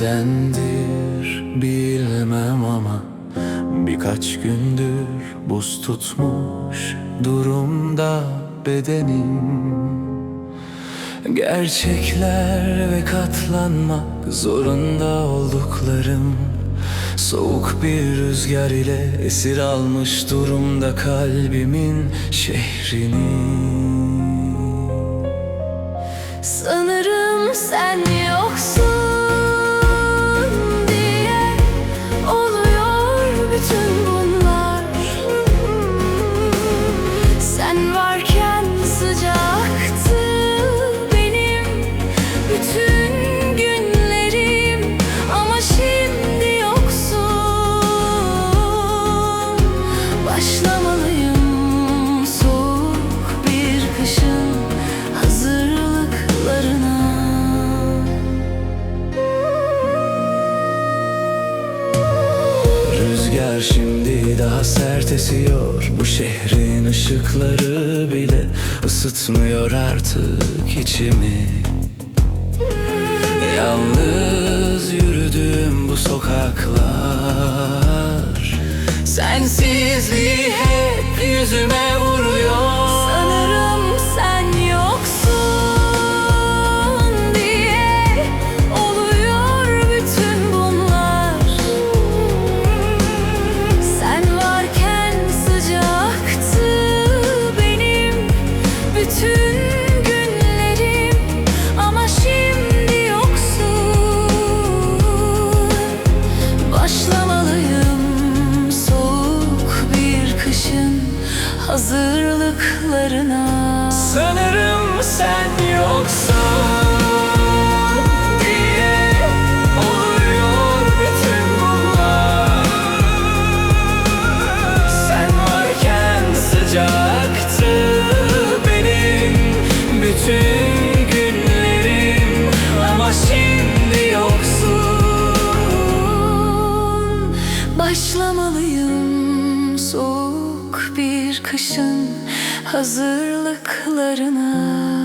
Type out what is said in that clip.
nedendir bilmem ama Birkaç gündür buz tutmuş durumda bedenim. Gerçekler ve katlanmak zorunda olduklarım. Soğuk bir rüzgar ile esir almış durumda kalbimin şehrini Rüzgar şimdi daha sert esiyor. Bu şehrin ışıkları bile ısıtmıyor artık içimi. Yalnız yürüdüğüm bu sokaklar. Sensizliği hep yüzüme hazırlıklarına. Sanırım sen yoksun bir kışın hazırlıklarına